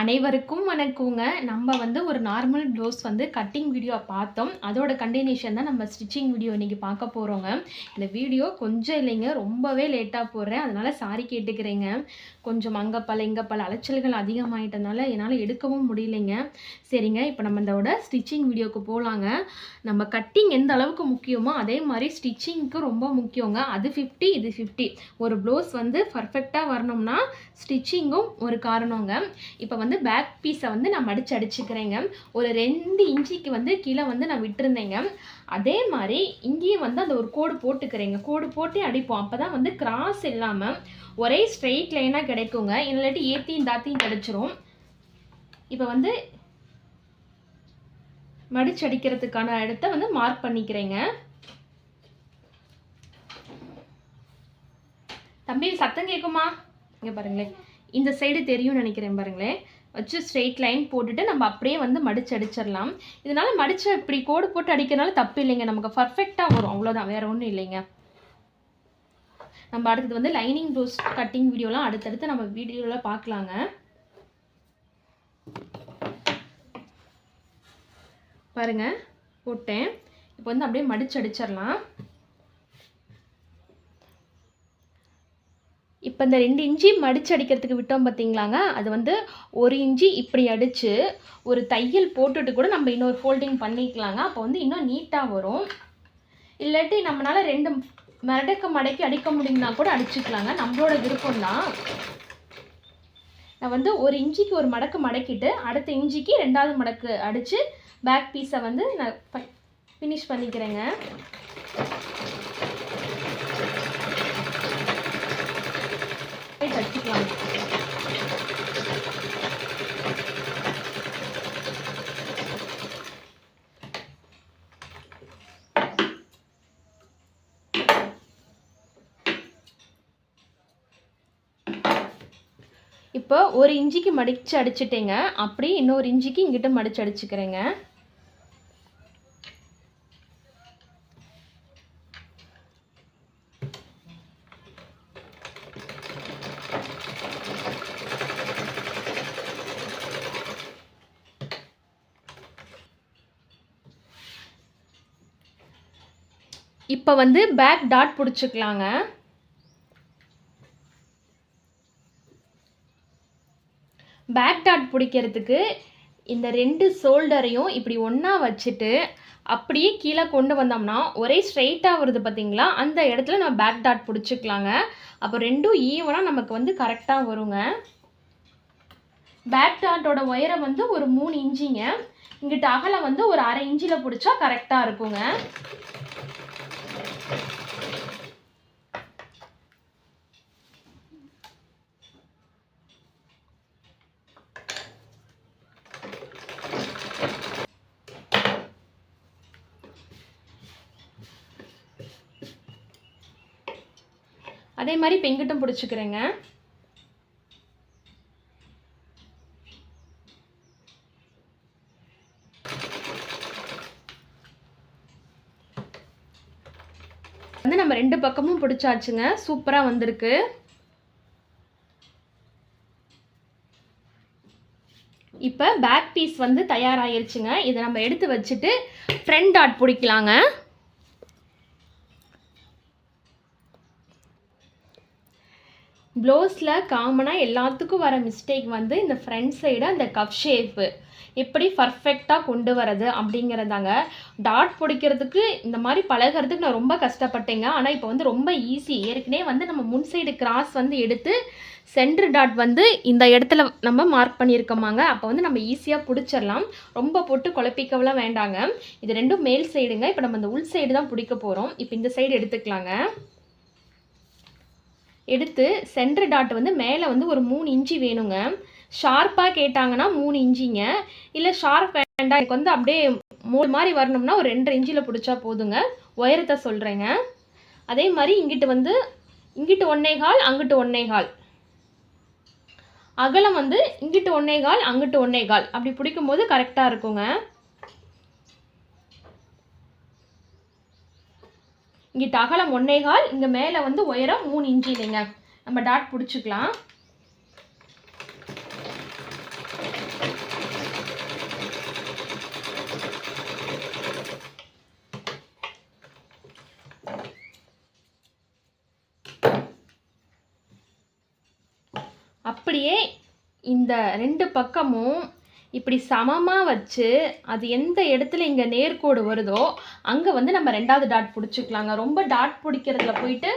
அனைவருக்கும் வணக்கங்க. நம்ம வந்து ஒரு நார்மல் ப்ளவுஸ் வந்து கட்டிங் வீடியோ பார்த்தோம். அதோட கண்டினியூஷன் தான் நம்ம ஸ்டிச்சிங் வீடியோ இன்றைக்கி பார்க்க போகிறோங்க இந்த வீடியோ கொஞ்சம் இல்லைங்க ரொம்பவே லேட்டாக போடுறேன். அதனால் சாரி கேட்டுக்கிறேங்க. கொஞ்சம் அங்கே பல இங்கே பல அலைச்சல்கள் அதிகமாயிட்டனால என்னால் எடுக்கவும் முடியலைங்க. சரிங்க இப்போ நம்ம இதோட ஸ்டிச்சிங் வீடியோக்கு போகலாங்க நம்ம கட்டிங் எந்த அளவுக்கு முக்கியமோ அதே மாதிரி ஸ்டிச்சிங்க்கு ரொம்ப முக்கியங்க. அது ஃபிஃப்டி இது ஃபிஃப்டி ஒரு ப்ளவுஸ் வந்து பர்ஃபெக்டாக வரணும்னா ஸ்டிச்சிங்கும் ஒரு காரணங்க. இப்போ வந்து பேக் பீஸை வந்து நான் மடிச்சு அடிச்சுக்கிறேங்க. ஒரு ரெண்டு இன்ச்சிக்கு வந்து கீழே வந்து நான் விட்டுருந்தேங்க. அதே மாதிரி இங்கேயும் வந்து அந்த ஒரு கோடு போட்டுக்கிறேங்க. கோடு போட்டு அடிப்போம். அப்போ தான் வந்து கிராஸ் இல்லாமல் ஒரே ஸ்ட்ரெயிட் லைனாக கிடைக்குங்க. இல்லாட்டி ஏத்தியும் தாத்தியும் கிடச்சிரும். இப்போ வந்து மடிச்சு அடிக்கிறதுக்கான இடத்த வந்து மார்க் பண்ணிக்கிறேங்க. தம்பி சத்தம் கேட்குமா இங்கே பாருங்களேன். இந்த சைடு தெரியும்னு நினைக்கிறேன் பாருங்களேன். வச்சு ஸ்ட்ரெயிட் லைன் போட்டுட்டு நம்ம அப்படியே வந்து மடிச்சு அடிச்சிடலாம். இதனால் மடித்து இப்படி கோடு போட்டு அடிக்கிறனால தப்பு இல்லைங்க. நமக்கு பர்ஃபெக்டாக வரும். அவ்வளோதான் வேறு ஒன்றும் இல்லைங்க. நம்ம அடுத்தது வந்து லைனிங் ப்ளவுஸ் கட்டிங் வீடியோலாம் அடுத்தடுத்து நம்ம வீடியோவில் பார்க்கலாங்க. பாருங்கள் போட்டேன். இப்போ வந்து அப்படியே மடிச்சு அடிச்சிடலாம். இப்போ இந்த ரெண்டு இன்ச்சி மடித்து அடிக்கிறதுக்கு விட்டோம் பார்த்தீங்களாங்க அது வந்து ஒரு இஞ்சி இப்படி அடித்து ஒரு தையல் போட்டுட்டு கூட நம்ம இன்னொரு ஃபோல்டிங் பண்ணிக்கலாங்க. அப்போ வந்து இன்னும் நீட்டாக வரும். இல்லாட்டி நம்மளால் ரெண்டு மிரடக்க மடக்கி அடிக்க முடியும்னா கூட அடிச்சுக்கலாங்க. நம்மளோட விருப்பம் தான் நான் வந்து ஒரு இன்ச்சிக்கு ஒரு மடக்கு மடக்கிட்டு அடுத்த இன்ச்சிக்கு ரெண்டாவது மடக்கு அடித்து பேக் பீஸை வந்து நான் ஃபினிஷ் பண்ணிக்கிறேங்க. தச்சுக்கலாம் இப்போ ஒரு இஞ்சிக்கு மடித்து அடிச்சிட்டேங்க. அப்படி இன்னொரு இஞ்சிக்கு இங்கிட்ட மடித்து அடிச்சுக்கிறேங்க. இப்போ வந்து பேக் டாட் பிடிச்சிக்கலாங்க. பேக் டாட் பிடிக்கிறதுக்கு இந்த ரெண்டு ஷோல்டரையும் இப்படி ஒன்றா வச்சுட்டு அப்படியே கீழே கொண்டு வந்தோம்னா ஒரே ஸ்ட்ரைட்டாக வருது பார்த்தீங்களா அந்த இடத்துல நம்ம பேக் டாட் பிடிச்சிக்கலாங்க. அப்போ ரெண்டும் ஈவனாக நமக்கு வந்து கரெக்டாக வருங்க. பேக் டாட்டோட ஒயரை வந்து ஒரு மூணு இன்ச்சிங்க. இங்கிட்ட அகலம் வந்து ஒரு அரை இன்ச்சில் பிடிச்சா கரெக்டாக இருக்குங்க. அதே மாதிரி இப்போ எங்கிட்டும் பிடிச்சிக்கிறேங்க. வந்து நம்ம ரெண்டு பக்கமும் பிடிச்சாச்சுங்க. சூப்பராக வந்திருக்கு. இப்போ பேக் பீஸ் வந்து தயாராகிருச்சுங்க இதை நம்ம எடுத்து வச்சுட்டு ஃப்ரண்ட் டாட் பிடிக்கலாங்க. ப்ளவுஸில் காமனாக எல்லாத்துக்கும் வர மிஸ்டேக் வந்து இந்த ஃப்ரண்ட் சைடு அந்த கப் ஷேப்பு எப்படி பர்ஃபெக்டாக கொண்டு வரது அப்படிங்கிறதாங்க. டாட் பிடிக்கிறதுக்கு இந்த மாதிரி பழகிறதுக்கு நான் ரொம்ப கஷ்டப்பட்டேங்க. ஆனால் இப்போ வந்து ரொம்ப ஈஸி ஏற்கனவே வந்து நம்ம முன் சைடு கிராஸ் வந்து எடுத்து சென்ட்ரு டாட் வந்து இந்த இடத்துல நம்ம மார்க் பண்ணியிருக்கோமாங்க. அப்போ வந்து நம்ம ஈஸியாக பிடிச்சிடலாம். ரொம்ப போட்டு குழப்பிக்கவெல்லாம் வேண்டாங்க. இது ரெண்டும் மேல் சைடுங்க இப்போ நம்ம இந்த உள் சைடு தான் பிடிக்க போகிறோம் இப்போ இந்த சைடு எடுத்துக்கலாங்க. எடுத்து சென்ட்ரு டாட் வந்து மேலே வந்து ஒரு மூணு இன்ச்சு வேணுங்க. ஷார்ப்பாக கேட்டாங்கன்னா மூணு இன்ச்சிங்க. இல்லை ஷார்ப் வேண்டாம் எனக்கு வந்து அப்படியே மூணு மாதிரி வரணும்னா ஒரு ரெண்டு இன்ச்சில் பிடிச்சா போதுங்க. உயரத்தை சொல்கிறேங்க அதே மாதிரி இங்கிட்டு வந்து இங்கிட்டு ஒன்னேகால் அங்கிட்டு ஒன்னேகால் அகலம் வந்து இங்கிட்டு ஒன்னேகால் அங்கிட்டு ஒன்னேகால் அப்படி பிடிக்கும்போது கரெக்டாக இருக்குங்க. இங்கிட்ட அகலம் ஒன்னேகால் இங்கே மேலே வந்து உயரம் மூணு இன்ச்சு இல்லைங்க. நம்ம டாட் பிடிச்சிக்கலாம். அப்படியே இந்த ரெண்டு பக்கமும் இப்படி சமமாக வச்சு அது எந்த இடத்துல இங்கே நேர்கோடு வருதோ அங்கே வந்து நம்ம ரெண்டாவது டாட் பிடிச்சிக்கலாங்க. ரொம்ப டாட் பிடிக்கிறதுல போயிட்டு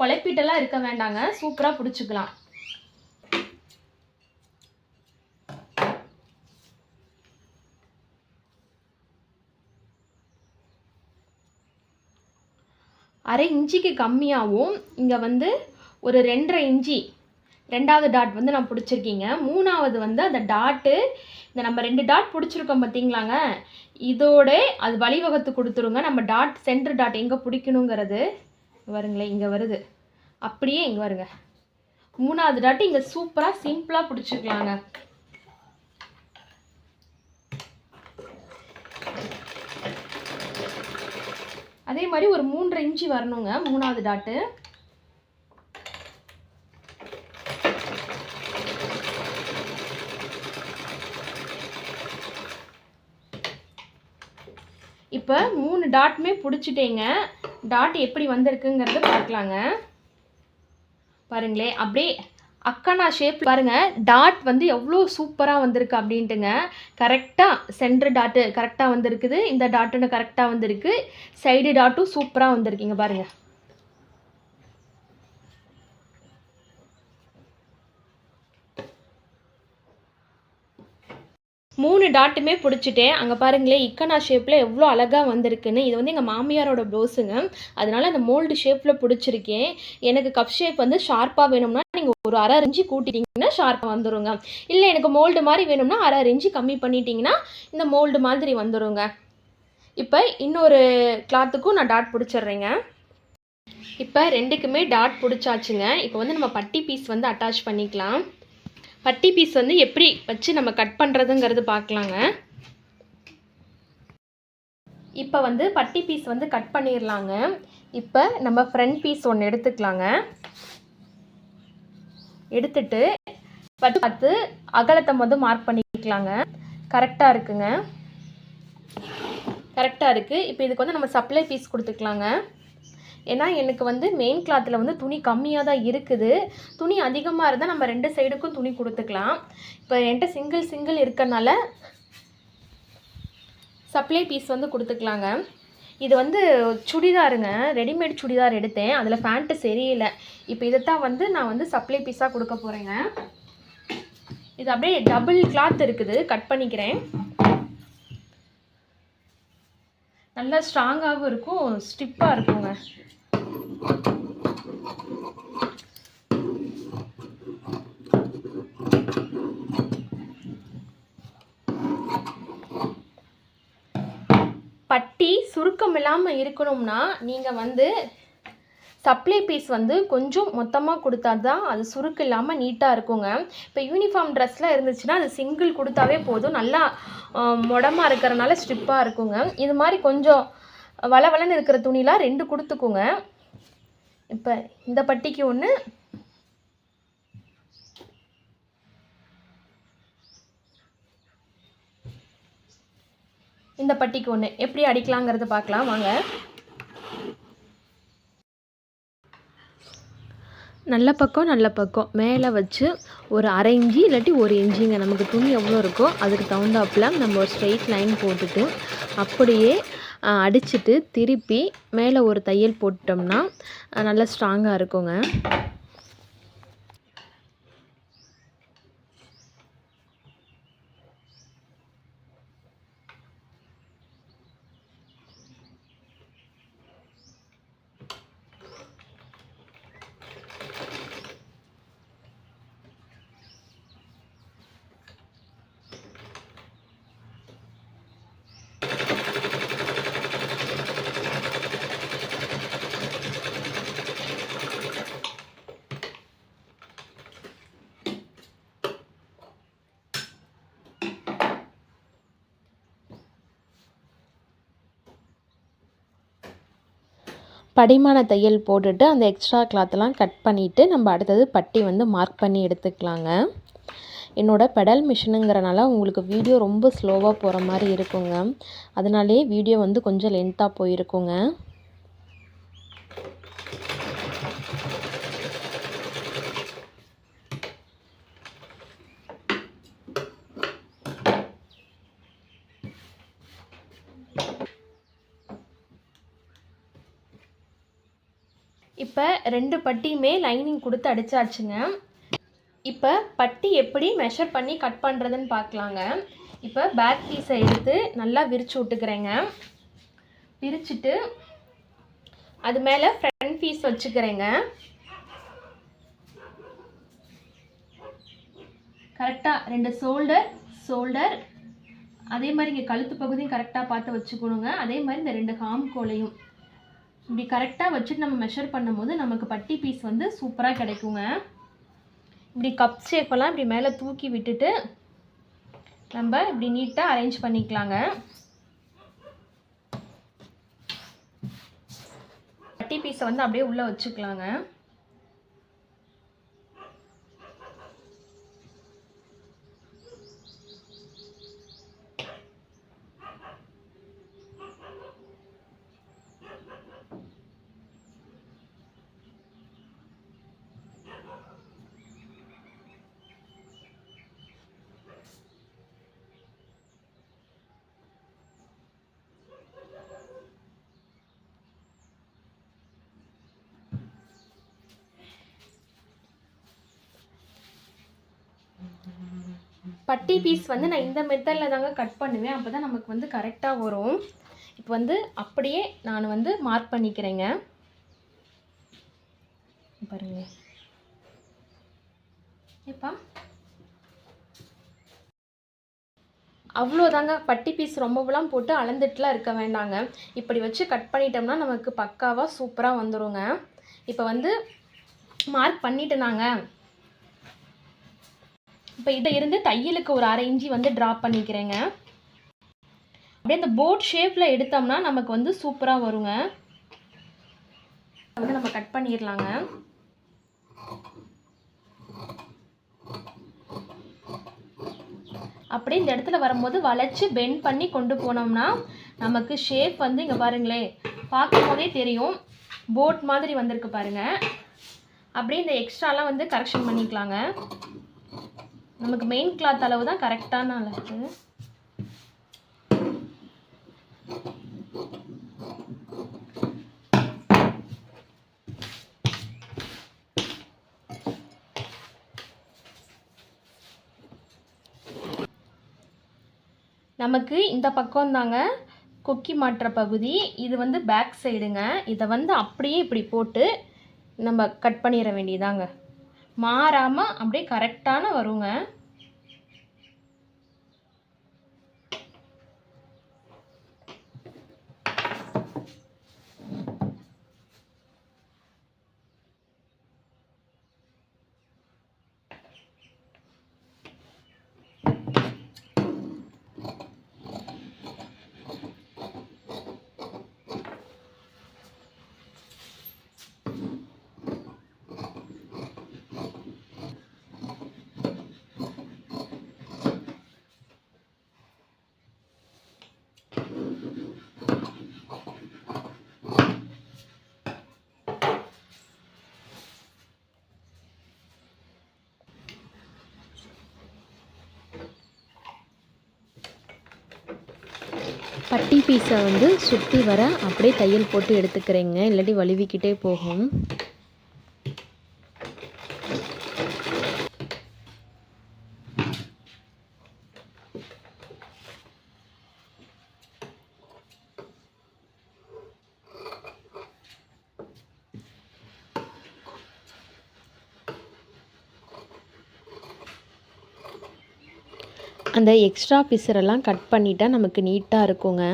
குழப்பிட்டெல்லாம் இருக்க வேண்டாங்க. சூப்பராக பிடிச்சிக்கலாம். அரை இன்ச்சிக்கு கம்மியாகவும் இங்கே வந்து ஒரு ரெண்டரை இன்ச்சி ரெண்டாவது டாட் வந்து நான் பிடிச்சிருக்கீங்க. மூணாவது வந்து அந்த டாட்டு இந்த நம்ம ரெண்டு டாட் பிடிச்சிருக்கோம் பார்த்தீங்களாங்க இதோட அது வழிவகுத்து கொடுத்துருங்க. நம்ம டாட் சென்டர் டாட் எங்கே பிடிக்கணுங்கிறது. வருங்களேன் இங்கே வருது. அப்படியே இங்கே வருங்க. மூணாவது டாட்டு இங்கே சூப்பராக சிம்பிளாக பிடிச்சிக்கலாங்க அதே மாதிரி ஒரு மூன்றரை இன்ச்சு வரணுங்க மூணாவது டாட்டு இப்போ மூணு டாட்டுமே பிடிச்சிட்டேங்க. டாட் எப்படி வந்திருக்குங்கிறத பார்க்கலாங்க. பாருங்களேன் அப்படியே அக்கனா ஷேப் பாருங்க டாட் வந்து எவ்வளோ சூப்பராக வந்திருக்கு அப்படின்ட்டுங்க. கரெக்டாக சென்ட்ரு டாட்டு கரெக்டாக வந்திருக்குது. இந்த டாட்டுன்னு கரெக்டாக வந்திருக்கு. சைடு டாட்டும் சூப்பராக வந்திருக்குங்க பாருங்கள் மூணு டாட்டுமே பிடிச்சிட்டேன். அங்கே பாருங்களேன் இக்கனா ஷேப்பில் எவ்வளோ அழகாக வந்திருக்குன்னு. இது வந்து எங்கள் மாமியாரோட ப்ளவுஸுங்க அதனால் அந்த மோல்டு ஷேப்பில் பிடிச்சிருக்கேன். எனக்கு கப் ஷேப் வந்து ஷார்ப்பாக வேணும்னா நீங்கள் ஒரு அரை இஞ்சி கூட்டிட்டிங்கன்னா ஷார்ப்பாக வந்துருங்க. இல்லை எனக்கு மோல்டு மாதிரி வேணும்னா அரை இஞ்சி கம்மி பண்ணிட்டீங்கன்னா இந்த மோல்டு மாதிரி வந்துருங்க. இப்போ இன்னொரு கிளாத்துக்கும் நான் டாட் பிடிச்சிட்றேங்க. இப்போ ரெண்டுக்குமே டாட் பிடிச்சாச்சுங்க. இப்போ வந்து நம்ம பட்டி பீஸ் வந்து அட்டாச் பண்ணிக்கலாம். பட்டி பீஸ் வந்து எப்படி வச்சு நம்ம கட் பண்ணுறதுங்கிறது பார்க்கலாங்க. இப்போ வந்து பட்டி பீஸ் வந்து கட் பண்ணிடலாங்க இப்போ நம்ம ஃப்ரண்ட் பீஸ் ஒன்று எடுத்துக்கலாங்க. எடுத்துட்டு பட்டு பார்த்து அகலத்தை வந்து மார்க் பண்ணிக்கலாங்க. கரெக்டாக இருக்குங்க. கரெக்டாக இருக்குது இப்போ இதுக்கு வந்து நம்ம சப்ளை பீஸ் கொடுத்துக்கலாங்க. ஏன்னா எனக்கு வந்து மெயின் கிளாத்தில் வந்து துணி கம்மியாக தான் இருக்குது. துணி அதிகமாக இருந்தால் நம்ம ரெண்டு சைடுக்கும் துணி கொடுத்துக்கலாம். இப்போ என்கிட்ட சிங்கிள் சிங்கிள் இருக்கறனால சப்ளை பீஸ் வந்து கொடுத்துக்கலாங்க. இது வந்து சுடிதாருங்க. ரெடிமேட் சுடிதார் எடுத்தேன். அதில் பேண்ட்டு சரியில்லை. இப்போ இதைத்தான் வந்து நான் வந்து சப்ளை பீஸாக கொடுக்க போகிறேங்க இது அப்படியே டபுள் கிளாத் இருக்குது. கட் பண்ணிக்கிறேன். நல்லா ஸ்ட்ராங்காகவும் இருக்கும் ஸ்டிப்பாக இருக்குங்க. பட்டி சுருக்கம் இல்லாமல் இருக்கணும்னா நீங்கள் வந்து சப்ளை பீஸ் வந்து கொஞ்சம் மொத்தமாக கொடுத்தா தான் அது சுருக்கு இல்லாமல் நீட்டாக இருக்குங்க. இப்போ யூனிஃபார்ம் ட்ரெஸ்லாம் இருந்துச்சுன்னா அது சிங்கிள் கொடுத்தாவே போதும். நல்லா மொடமாக இருக்கிறனால ஸ்ட்ரிப்பாக இருக்குங்க. இது மாதிரி கொஞ்சம் வளவளன்னு இருக்கிற துணிலாம் ரெண்டு கொடுத்துக்குங்க. இப்போ இந்த பட்டிக்கு ஒன்று இந்த பட்டிக்கு ஒன்று எப்படி அடிக்கலாங்கிறது பார்க்கலாம். வாங்க. நல்ல பக்கம் நல்ல பக்கம். மேலே வச்சு ஒரு அரை இஞ்சி இல்லாட்டி ஒரு இஞ்சிங்க. நமக்கு துணி எவ்வளோ இருக்கோ அதுக்கு தகுந்தாப்புல நம்ம ஒரு ஸ்ட்ரெயிட் லைன் போட்டுட்டு அப்படியே அடிச்சுட்டு திருப்பி மேலே ஒரு தையல் போட்டோம்னா நல்லா ஸ்ட்ராங்காக இருக்குங்க. படிமான தையல் போட்டுட்டு அந்த எக்ஸ்ட்ரா கிளாத்லாம் கட் பண்ணிவிட்டு நம்ம அடுத்தது பட்டி வந்து மார்க் பண்ணி எடுத்துக்கலாங்க. என்னோடய பெடல் மிஷினுங்கிறனால உங்களுக்கு வீடியோ ரொம்ப ஸ்லோவாக போகிற மாதிரி இருக்குங்க. அதனாலே வீடியோ வந்து கொஞ்சம் லென்த்தாக போயிருக்குங்க. இப்போ ரெண்டு பட்டியுமே லைனிங் கொடுத்து அடிச்சாச்சுங்க. இப்போ பட்டி எப்படி மெஷர் பண்ணி கட் பண்ணுறதுன்னு பார்க்கலாங்க. இப்போ பேக் பீஸை எடுத்து நல்லா விரித்து விட்டுக்கிறேங்க. விரிச்சிட்டு அது மேலே ஃப்ரண்ட் பீஸ் வச்சுக்கிறேங்க. கரெக்டாக ரெண்டு ஷோல்டர் ஷோல்டர் அதே மாதிரி இங்கே கழுத்து பகுதியும் கரெக்டாக பார்த்து வச்சுக்கணுங்க. அதே மாதிரி இந்த ரெண்டு ஹாம் கோலையும் இப்படி கரெக்டாக வச்சுட்டு நம்ம மெஷர் பண்ணும்போது நமக்கு பட்டி பீஸ் வந்து சூப்பராக கிடைக்குங்க. இப்படி கப் ஷேப்பெல்லாம் இப்படி மேலே தூக்கி விட்டுட்டு நம்ம இப்படி நீட்டாக அரேஞ்ச் பண்ணிக்கலாங்க. பட்டி பீஸை வந்து அப்படியே உள்ளே வச்சுக்கலாங்க. பட்டி பீஸ் வந்து நான் இந்த மெத்தடில் தாங்க கட் பண்ணுவேன். அப்போ தான் நமக்கு வந்து கரெக்டாக வரும். இப்போ வந்து அப்படியே நான் வந்து மார்க் பண்ணிக்கிறேங்க. பாருங்க. இப்போ அவ்வளோதாங்க. பட்டி பீஸ் ரொம்பலாம் போட்டு அளந்துட்டுலாம் இருக்க வேண்டாங்க. இப்படி வச்சு கட் பண்ணிட்டோம்னா நமக்கு பக்காவாக சூப்பராக வந்துருங்க. இப்போ வந்து மார்க் பண்ணிட்டு நாங்கள் இப்போ இதை இருந்து தையலுக்கு ஒரு அரை இஞ்சி வந்து ட்ராப் பண்ணிக்கிறேங்க. அப்படியே இந்த போட் ஷேப்பில் எடுத்தோம்னா நமக்கு வந்து சூப்பராக வருங்க. வந்து நம்ம கட் பண்ணிடலாங்க. அப்படியே இந்த இடத்துல வரும்போது வளைச்சி பெண்ட் பண்ணி கொண்டு போனோம்னா நமக்கு ஷேப் வந்து இங்கே பாருங்களேன் பார்க்கும் போதே தெரியும். போட் மாதிரி வந்திருக்கு பாருங்க. அப்படியே இந்த எக்ஸ்ட்ராலாம் வந்து கரெக்ஷன் பண்ணிக்கலாங்க. நமக்கு மெயின் கிளாத் அளவு தான் கரெக்டான அளவு. நமக்கு இந்த பக்கம் தாங்க கொக்கி மாட்டுற பகுதி. இது வந்து பேக் சைடுங்க இதை வந்து அப்படியே இப்படி போட்டு நம்ம கட் பண்ணிட வேண்டியதாங்க. மாறாமல் அப்படியே கரெக்டான வருங்க. பட்டி பீஸை வந்து சுற்றி வர அப்படியே தையல் போட்டு எடுத்துக்கிறேங்க. இல்லாட்டி வழுவிக்கிட்டே போகும். அந்த எக்ஸ்ட்ரா பிசரெல்லாம் கட் பண்ணிட்டால் நமக்கு நீட்டாக இருக்குங்க.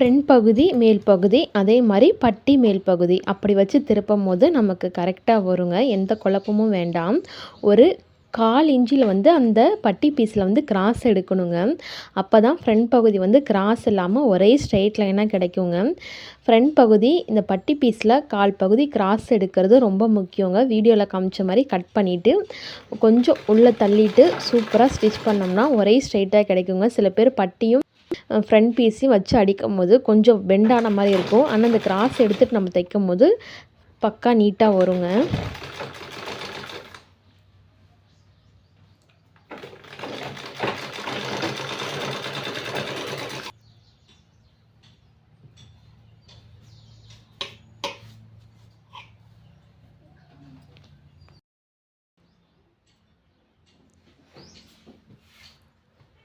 ஃப்ரண்ட் பகுதி மேல் பகுதி அதே மாதிரி பட்டி மேல் பகுதி. அப்படி வச்சு திருப்பும் போது நமக்கு கரெக்டாக வருங்க. எந்த குழப்பமும் வேண்டாம். ஒரு கால் இன்ச்சில் வந்து அந்த பட்டி பீஸில் வந்து கிராஸ் எடுக்கணுங்க. அப்போ தான் ஃப்ரண்ட் பகுதி வந்து கிராஸ் இல்லாமல் ஒரே ஸ்ட்ரெயிட் லைனாக கிடைக்குங்க. ஃப்ரண்ட் பகுதி இந்த பட்டி பீஸில் கால் பகுதி கிராஸ் எடுக்கிறது ரொம்ப முக்கியங்க. வீடியோவில் காமிச்ச மாதிரி கட் பண்ணிவிட்டு கொஞ்சம் உள்ளே தள்ளிட்டு சூப்பராக ஸ்டிச் பண்ணோம்னா ஒரே ஸ்ட்ரெயிட்டாக கிடைக்குங்க. சில பேர் பட்டியும் ஃப்ரண்ட் பீஸையும் வச்சு அடிக்கும் போது கொஞ்சம் பெண்டான மாதிரி இருக்கும். ஆனால் அந்த கிராஸ் எடுத்துகிட்டு நம்ம தைக்கும் போது பக்கா நீட்டாக வருங்க.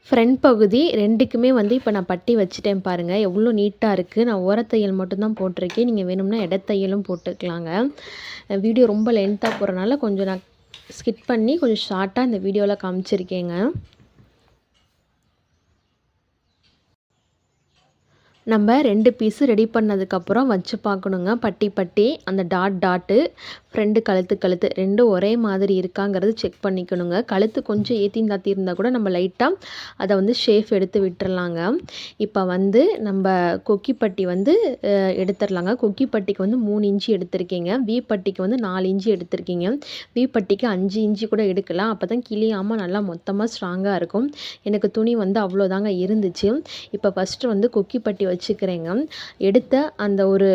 ஃப்ரண்ட் பகுதி ரெண்டுக்குமே வந்து இப்போ நான் பட்டி வச்சுட்டேன் பாருங்கள் எவ்வளோ நீட்டாக இருக்குது நான் ஓரத்தையல் மட்டும்தான் போட்டிருக்கேன். நீங்கள் வேணும்னா இடத்தையலும் போட்டுக்கலாங்க. வீடியோ ரொம்ப லென்த்தாக போகிறனால கொஞ்சம் நான் ஸ்கிட் பண்ணி கொஞ்சம் ஷார்ட்டாக இந்த வீடியோவில் காமிச்சிருக்கேங்க. நம்ம ரெண்டு பீஸு ரெடி பண்ணதுக்கப்புறம் வச்சு பார்க்கணுங்க. பட்டி பட்டி அந்த டாட் டாட்டு ஃப்ரெண்டு கழுத்து கழுத்து ரெண்டும் ஒரே மாதிரி இருக்காங்கிறது செக் பண்ணிக்கணுங்க. கழுத்து கொஞ்சம் ஏற்றி தாத்தி இருந்தால் கூட நம்ம லைட்டாக அதை வந்து ஷேஃப் எடுத்து விட்டுறலாங்க. இப்போ வந்து நம்ம கொக்கி பட்டி வந்து எடுத்துடலாங்க கொக்கி பட்டிக்கு வந்து மூணு இன்ச்சு எடுத்திருக்கீங்க. வி பட்டிக்கு வந்து நாலு இன்ச்சு எடுத்திருக்கீங்க. வி பட்டிக்கு அஞ்சு இன்ச்சு கூட எடுக்கலாம். அப்போ தான் கிளியாமல் நல்லா மொத்தமாக ஸ்ட்ராங்காக இருக்கும். எனக்கு துணி வந்து அவ்வளோதாங்க இருந்துச்சு. இப்போ ஃபஸ்ட்டு வந்து கொக்கி பட்டி வச்சுக்கிறேங்க. எடுத்த அந்த ஒரு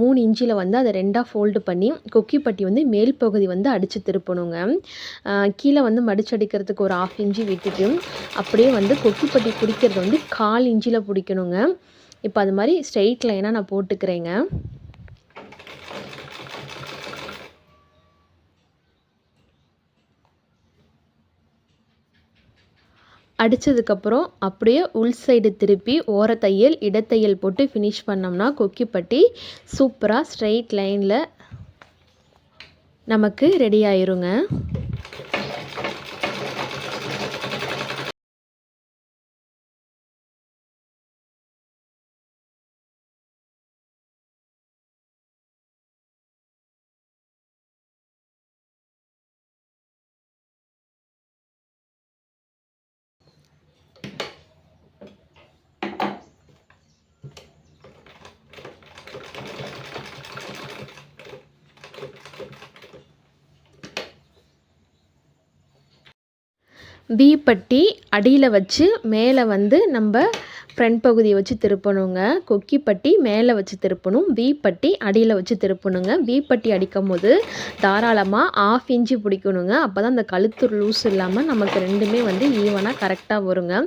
மூணு இன்ச்சில் வந்து அதை ரெண்டாக ஃபோல்டு பண்ணி கொக்கி பட்டி வந்து மேல் பகுதி வந்து அடித்து திருப்பணுங்க. கீழே வந்து மடிச்சடிக்கிறதுக்கு ஒரு ஆஃப் இன்ச்சு விட்டுட்டு அப்படியே வந்து கொக்கி பட்டி பிடிக்கிறது வந்து கால் இன்ச்சில் பிடிக்கணுங்க. இப்போ அது மாதிரி ஸ்ட்ரெயிட் லைனாக நான் போட்டுக்கிறேங்க. அடித்ததுக்கப்புறம் அப்படியே உள் சைடு திருப்பி ஓரத்தையல் இடத்தையல் போட்டு ஃபினிஷ் பண்ணோம்னா கொக்கிப்பட்டி சூப்பராக ஸ்ட்ரெயிட் லைனில் நமக்கு ரெடி ஆயிருங்க. வி பட்டி அடியில் வச்சு மேலே வந்து நம்ம ஃப்ரண்ட் பகுதியை வச்சு திருப்பணுங்க. கொக்கி பட்டி மேலே வச்சு திருப்பணும். வி பட்டி அடியில் வச்சு திருப்பணுங்க. வி பட்டி அடிக்கும் போது தாராளமாக ஆஃப் இன்ச்சு பிடிக்கணுங்க. அப்போ தான் அந்த கழுத்து லூஸ் இல்லாமல் நமக்கு ரெண்டுமே வந்து ஈவனாக கரெக்டாக வருங்க.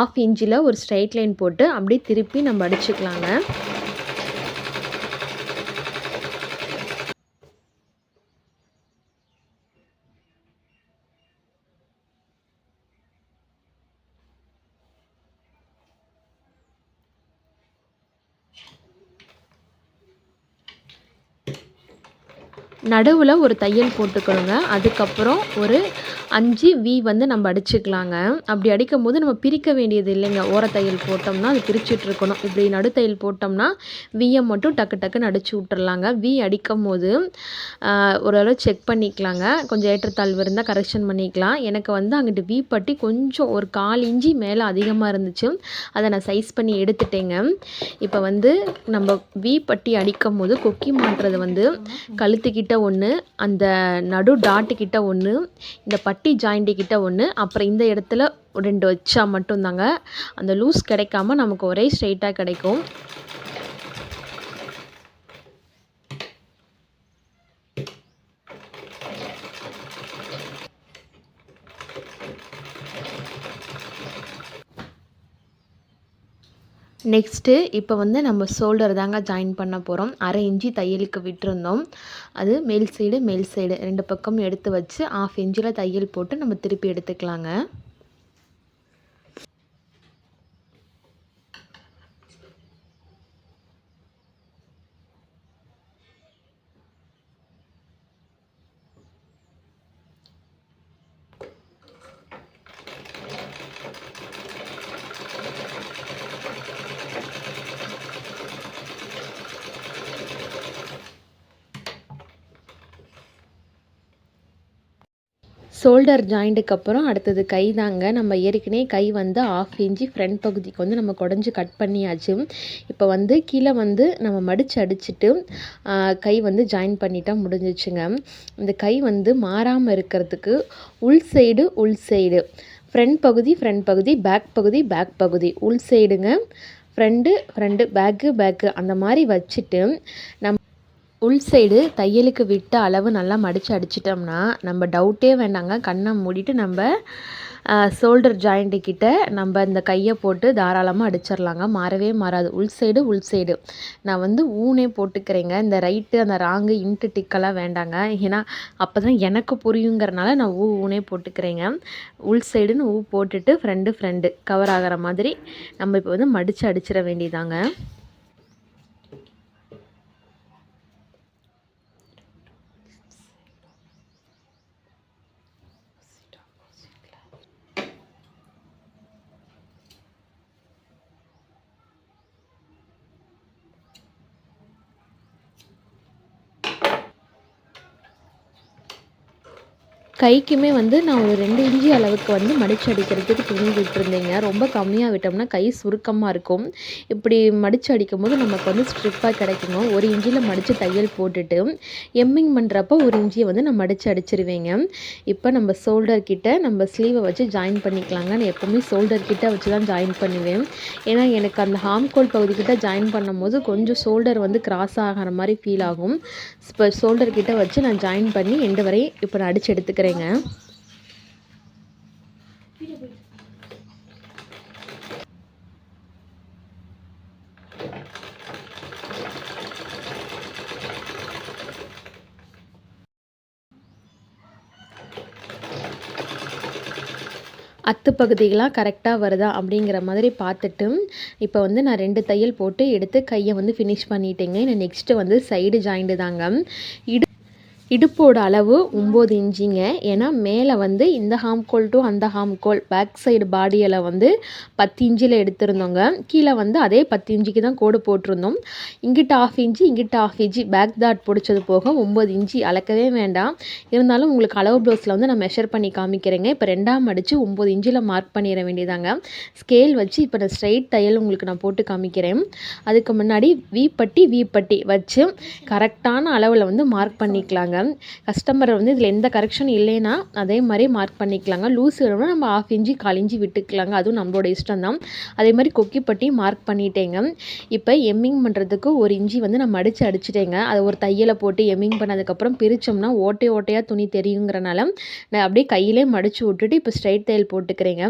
ஆஃப் இன்ச்சில் ஒரு ஸ்ட்ரைட் லைன் போட்டு அப்படியே திருப்பி நம்ம அடிச்சுக்கலாங்க. நடுவில் ஒரு தையல் போட்டுக்கணுங்க. அதுக்கப்புறம் ஒரு அஞ்சு வி வந்து நம்ம அடிச்சுக்கலாங்க. அப்படி அடிக்கும் போது நம்ம பிரிக்க வேண்டியது இல்லைங்க. ஓர தையல் போட்டோம்னா அது பிரிச்சுட்ருக்கணும். இப்படி நடுத்தையல் போட்டோம்னா வியை மட்டும் டக்கு டக்குன்னு அடித்து விட்டுறலாங்க. வி அடிக்கும் போது ஓரளவு செக் பண்ணிக்கலாங்க. கொஞ்சம் ஏற்றத்தாழ்வு இருந்தால் கரெக்ஷன் பண்ணிக்கலாம். எனக்கு வந்து அங்கிட்டு வி பட்டி கொஞ்சம் ஒரு கால் இஞ்சி மேலே அதிகமாக இருந்துச்சு. அதை நான் சைஸ் பண்ணி எடுத்துட்டேங்க. இப்போ வந்து நம்ம வி பட்டி அடிக்கும் போது கொக்கி மாட்டுறது வந்து கழுத்துக்கிட்ட ஒன்று அந்த நடு டாட்டு கிட்ட ஒன்று இந்த பட்டி ஜாயிண்ட்டு கிட்ட ஒன்று அப்புறம் இந்த இடத்துல ரெண்டு வச்சா மட்டும்தாங்க. அந்த லூஸ் கிடைக்காம நமக்கு ஒரே ஸ்ட்ரெயிட்டாக கிடைக்கும். நெக்ஸ்ட்டு இப்போ வந்து நம்ம ஷோல்டர் தாங்க ஜாயின் பண்ண போகிறோம் அரை இன்ச்சு தையலுக்கு விட்டுருந்தோம். அது மேல் சைடு மேல் சைடு ரெண்டு பக்கம் எடுத்து வச்சு ஆஃப் இன்ச்சில் தையல் போட்டு நம்ம திருப்பி எடுத்துக்கலாங்க. ஷோல்டர் ஜாயிண்ட்டுக்கு அப்புறம் அடுத்தது கை தாங்க. நம்ம ஏற்கனவே கை வந்து ஆஃப் இன்ச்சு ஃப்ரண்ட் பகுதிக்கு வந்து நம்ம குடஞ்சி கட் பண்ணியாச்சு. இப்போ வந்து கீழே வந்து நம்ம மடித்து அடிச்சுட்டு கை வந்து ஜாயின் பண்ணிட்டா முடிஞ்சிச்சுங்க. இந்த கை வந்து மாறாமல் இருக்கிறதுக்கு உள் சைடு உள் சைடு ஃப்ரண்ட் பகுதி ஃப்ரண்ட் பகுதி பேக் பகுதி பேக் பகுதி. உள் சைடுங்க ஃப்ரண்ட்டு ஃப்ரண்ட்டு பேக்கு பேக்கு அந்த மாதிரி வச்சுட்டு நம்ம உள் சைடு தையலுக்கு விட்ட அளவு நல்லா மடித்து அடிச்சிட்டோம்னா நம்ம டவுட்டே வேண்டாங்க. கண்ணை மூடிட்டு நம்ம ஷோல்டர் ஜாயிண்ட்டு கிட்ட நம்ம இந்த கையை போட்டு தாராளமாக அடிச்சிடலாங்க. மாறவே மாறாது. உள் சைடு உள் சைடு. நான் வந்து ஊனே போட்டுக்கிறேங்க. இந்த ரைட்டு அந்த ராங்கு இன்ட்டு டிக்கெல்லாம் வேண்டாங்க. ஏன்னா அப்போ தான் எனக்கு புரியுங்கிறனால நான் ஊ ஊனே போட்டுக்கிறேங்க. உள் சைடுன்னு ஊ போட்டுட்டு ஃப்ரெண்டு ஃப்ரெண்டு கவர் ஆகிற மாதிரி நம்ம இப்போ வந்து மடித்து அடிச்சிட வேண்டியதாங்க. கைக்குமே வந்து நான் ஒரு ரெண்டு இஞ்சி அளவுக்கு வந்து மடிச்சு அடிக்கிறதுக்கு துணி விட்டுருந்தேங்க. ரொம்ப கம்மியாக விட்டோம்னா கை சுருக்கமாக இருக்கும். இப்படி மடித்து அடிக்கும் போது நமக்கு வந்து ஸ்ட்ரிப்பாக கிடைக்குங்க. ஒரு இஞ்சியில் மடித்து தையல் போட்டுட்டு எம்மிங் பண்ணுறப்போ ஒரு இஞ்சியை வந்து நான் மடித்து அடிச்சிருவேங்க. இப்போ நம்ம ஷோல்டர்கிட்ட நம்ம ஸ்லீவை வச்சு ஜாயின் பண்ணிக்கலாங்க. நான் எப்போவுமே ஷோல்டர்கிட்ட வச்சு தான் ஜாயின் பண்ணுவேன். ஏன்னா எனக்கு அந்த ஹாம்கோல் பகுதிக்கிட்ட ஜாயின் பண்ணும்போது கொஞ்சம் ஷோல்டர் வந்து கிராஸ் ஆகிற மாதிரி ஃபீல் ஆகும். இப்போ ஷோல்டர்கிட்ட வச்சு நான் ஜாயின் பண்ணி எண்டு வரை இப்போ நான் அடித்து எடுத்துக்கிறேன் எடுத்துக்கிறேங்க அத்து பகுதிகளாக கரெக்டாக வருதா அப்படிங்கிற மாதிரி பார்த்துட்டு இப்போ வந்து நான் ரெண்டு தையல் போட்டு எடுத்து கையை வந்து ஃபினிஷ் பண்ணிட்டேங்க. நான் நெக்ஸ்ட்டு வந்து சைடு ஜாயிண்டு தாங்க. இடு இடுப்போட அளவு ஒம்பது இன்ச்சிங்க. ஏன்னா மேலே வந்து இந்த ஹாம்கோல் டு அந்த ஹாம்கோல் பேக் சைடு பாடியில் வந்து பத்து இன்ச்சில் எடுத்திருந்தோங்க. கீழே வந்து அதே பத்து இன்ச்சுக்கு தான் கோடு போட்டிருந்தோம். இங்கிட்ட ஆஃப் இன்ச்சு இங்கிட்ட ஆஃப் இன்ச்சு பேக் தாட் பிடிச்சது போக ஒம்பது இன்ச்சு அளக்கவே வேண்டாம். இருந்தாலும் உங்களுக்கு அளவு ப்ளவுஸில் வந்து நான் மெஷர் பண்ணி காமிக்கிறேங்க. இப்போ ரெண்டாம் அடித்து ஒம்பது இன்ச்சில் மார்க் பண்ணிட வேண்டியதாங்க. ஸ்கேல் வச்சு இப்போ நான் ஸ்ட்ரைட் தையல் உங்களுக்கு நான் போட்டு காமிக்கிறேன். அதுக்கு முன்னாடி வீப்பட்டி வீப்பட்டி வச்சு கரெக்டான அளவில் வந்து மார்க் பண்ணிக்கலாங்க. கஸ்டமர் வந்து இதில் எந்த கரெக்ஷன் இல்லைன்னா அதே மாதிரி மார்க் பண்ணிக்கலாங்க. லூஸ் வேணும்னா நம்ம ஆஃப் இன்ச்சு கால் இன்ச்சு விட்டுக்கலாங்க. அதுவும் நம்மளோட இஷ்டம் தான் அதே மாதிரி கொக்கிப்பட்டி மார்க் பண்ணிட்டேங்க. இப்போ எம்மிங் பண்ணுறதுக்கு ஒரு இஞ்சி வந்து நான் மடித்து அடிச்சிட்டேங்க. அதை ஒரு தையலை போட்டு எம்மிங் பண்ணதுக்கப்புறம் பிரித்தோம்னா ஓட்டை ஓட்டையாக துணி தெரியுங்கிறனால நான் அப்படியே கையிலே மடித்து விட்டுட்டு இப்போ ஸ்ட்ரைட் தையல் போட்டுக்கிறேங்க.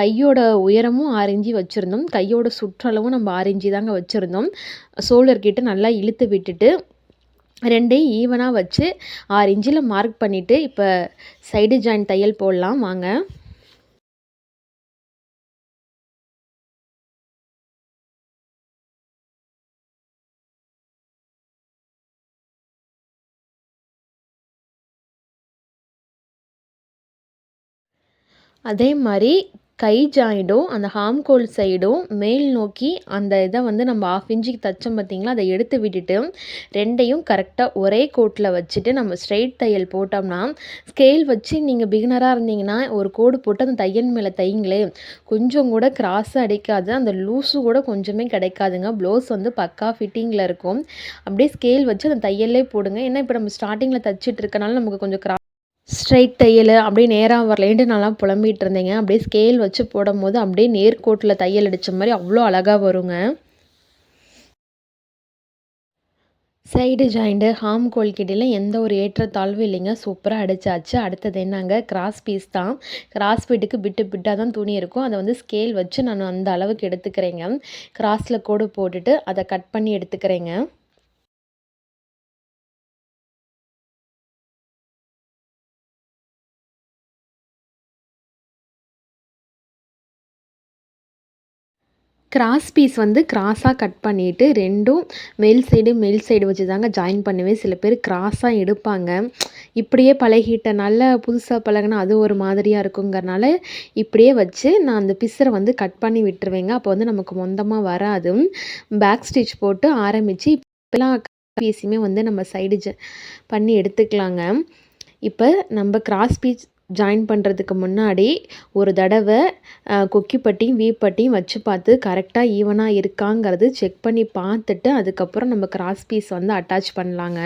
கையோட உயரமும் ஆறு வச்சுருந்தோம். கையோட சுற்றளவும் நம்ம ஆறு தாங்க வச்சுருந்தோம். ஷோல்டர் கிட்ட நல்லா இழுத்து விட்டுட்டு ரெண்டையும் ஈவனாக வச்சு ஆறு இன்ச்சில் மார்க் பண்ணிவிட்டு இப்போ சைடு ஜாயின் தையல் போடலாம் வாங்க. அதே மாதிரி கை ஜாயிண்டும் அந்த ஹாம்கோல் சைடும் மேல் நோக்கி அந்த இதை வந்து நம்ம ஆஃப் இன்ச்சுக்கு தைச்சோம் பார்த்திங்களா? அதை எடுத்து விட்டுட்டு ரெண்டையும் கரெக்டாக ஒரே கோட்டில் வச்சுட்டு நம்ம ஸ்ட்ரெயிட் தையல் போட்டோம்னா ஸ்கேல் வச்சு நீங்கள் பிகினராக இருந்தீங்கன்னா ஒரு கோடு போட்டு அந்த தையல் மேலே தையுங்களேன் கொஞ்சம் கூட கிராஸாக அடிக்காது. அந்த லூஸு கூட கொஞ்சமே கிடைக்காதுங்க. ப்ளவுஸ் வந்து பக்கா ஃபிட்டிங்கில் இருக்கும். அப்படியே ஸ்கேல் வச்சு அந்த தையல்லே போடுங்க. ஏன்னா இப்போ நம்ம ஸ்டார்டிங்கில் தைச்சிட்டு இருக்கனால நமக்கு கொஞ்சம் கிரா ஸ்ட்ரைட் தையல் அப்படியே நேராக வரலேன்ட்டு நல்லா புலம்பிகிட்டு இருந்தேங்க. அப்படியே ஸ்கேல் வச்சு போடும்போது அப்படியே நேர்கோட்டில் தையல் அடித்த மாதிரி அவ்வளோ அழகாக வருங்க. சைடு ஜாயிண்ட்டு ஹாம் கோல்கிட்டியில் எந்த ஒரு ஏற்றத்தாழ்வும் இல்லைங்க. சூப்பராக அடித்தாச்சு அடுத்தது என்னங்க? கிராஸ் பீஸ் தான். கிராஸ் பீட்டுக்கு பிட்டு பிட்டாக தான் துணி இருக்கும். அதை வந்து ஸ்கேல் வச்சு நான் அந்த அளவுக்கு எடுத்துக்கிறேங்க. கிராஸில் கோடு போட்டுட்டு அதை கட் பண்ணி எடுத்துக்கிறேங்க. கிராஸ் பீஸ் வந்து கிராஸாக கட் பண்ணிவிட்டு ரெண்டும் மேல் சைடு மேல் சைடு வச்சு தாங்க ஜாயின் பண்ணுவேன். சில பேர் கிராஸாக எடுப்பாங்க. இப்படியே பழகிட்டனால புதுசாக பழகுனா அது ஒரு மாதிரியாக இருக்குங்கிறனால இப்படியே வச்சு நான் அந்த பிசரை வந்து கட் பண்ணி விட்டுருவேங்க. அப்போ வந்து நமக்கு மொந்தமாக வராது. பேக் ஸ்டிச் போட்டு ஆரம்பித்து இப்போலாம் பீஸுமே வந்து நம்ம சைடு ஜ பண்ணி எடுத்துக்கலாங்க. இப்போ நம்ம கிராஸ் பீஸ் ஜாயின் பண்ணுறதுக்கு முன்னாடி ஒரு தடவை கொக்கி பட்டியும் வச்சு பார்த்து கரெக்டாக ஈவனாக இருக்காங்கிறது செக் பண்ணி பார்த்துட்டு அதுக்கப்புறம் நம்ம கிராஸ் பீஸ் வந்து அட்டாச் பண்ணலாங்க.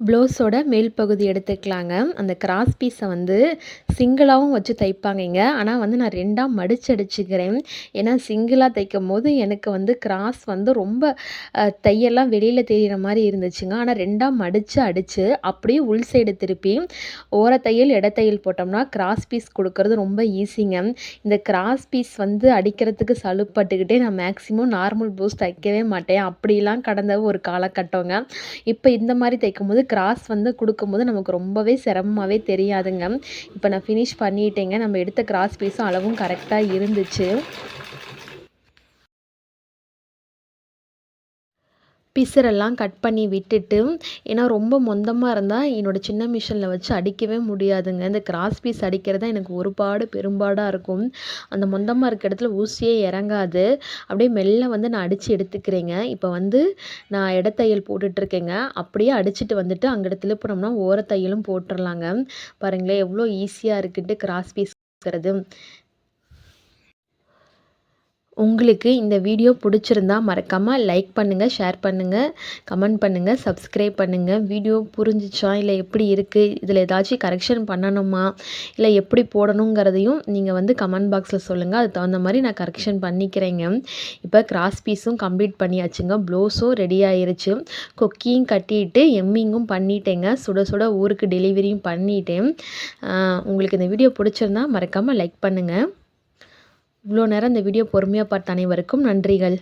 ப்ளவுஸோட மேல் பகுதி எடுத்துக்கலாங்க. அந்த கிராஸ் பீஸை வந்து சிங்கிளாகவும் வச்சு தைப்பாங்கங்க. ஆனால் வந்து நான் ரெண்டாக மடிச்சு அடிச்சுக்கிறேன் ஏன்னா சிங்கிளாக தைக்கும் போது எனக்கு வந்து கிராஸ் வந்து ரொம்ப தையெல்லாம் வெளியில் தெரிகிற மாதிரி இருந்துச்சுங்க. ஆனால் ரெண்டாக மடித்து அடித்து அப்படியே உள் சைடு திருப்பி ஓர தையல் இட தையல் போட்டோம்னா கிராஸ் பீஸ் கொடுக்கறது ரொம்ப ஈஸிங்க இந்த கிராஸ் பீஸ் வந்து அடிக்கிறதுக்கு சலுப்பட்டுக்கிட்டே நான் மேக்ஸிமம் நார்மல் ப்ளவுஸ் தைக்கவே மாட்டேன். அப்படிலாம் கடந்த ஒரு காலகட்டங்க. இப்போ இந்த மாதிரி தைக்கும்போது கிராஸ் வந்து கொடுக்கும்போது நமக்கு ரொம்பவே சிரமமாகவே தெரியாதுங்க. இப்போ நான் ஃபினிஷ் பண்ணிட்டேங்க. நம்ம எடுத்த கிராஸ் பீஸும் அளவும் கரெக்டாக இருந்துச்சு. பிசரெல்லாம் கட் பண்ணி விட்டுட்டு ஏன்னா ரொம்ப மொந்தமாக இருந்தால் என்னோடய சின்ன மிஷினில் வச்சு அடிக்கவே முடியாதுங்க. இந்த கிராஸ் பீஸ் அடிக்கிறது தான் எனக்கு ஒரு பாடு பெரும்பாடாக இருக்கும். அந்த மொந்தமாக இருக்க இடத்துல ஊசியே இறங்காது. அப்படியே மெல்ல வந்து நான் அடித்து எடுத்துக்கிறேங்க. இப்போ வந்து நான் இடத்தையல் போட்டுட்ருக்கேங்க அப்படியே அடிச்சுட்டு வந்துட்டு அங்கே இடத்துல போனோம்னா ஓரத்தையலும் போட்டுடலாங்க பாருங்களேன் எவ்வளோ ஈஸியாக இருக்குன்ட்டு கிராஸ் பீஸ்ங்கிறது உங்களுக்கு இந்த வீடியோ பிடிச்சிருந்தா மறக்காமல் லைக் பண்ணுங்கள் ஷேர் பண்ணுங்கள் கமெண்ட் பண்ணுங்கள் சப்ஸ்கிரைப் பண்ணுங்கள் வீடியோ புரிஞ்சிச்சா இல்லை எப்படி இருக்குது இதில் ஏதாச்சும் கரெக்ஷன் பண்ணணுமா இல்லை எப்படி போடணுங்கிறதையும் நீங்கள் வந்து கமெண்ட் பாக்ஸில் சொல்லுங்கள் அதுக்கு தகுந்த மாதிரி நான் கரெக்ஷன் பண்ணிக்கிறேங்க. இப்போ கிராஸ் பீஸும் கம்ப்ளீட் பண்ணியாச்சுங்க. ப்ளவுஸும் ரெடி ஆயிருச்சு. கொக்கியும் கட்டிட்டு எம்மிங்கும் பண்ணிட்டேங்க. சுட சுட ஊருக்கு டெலிவரியும் பண்ணிட்டேன். உங்களுக்கு இந்த வீடியோ பிடிச்சிருந்தா மறக்காமல் லைக் பண்ணுங்கள் இவ்வளோ நேரம் இந்த வீடியோ பொறுமையாக பார்த்த அனைவருக்கும் நன்றிகள்.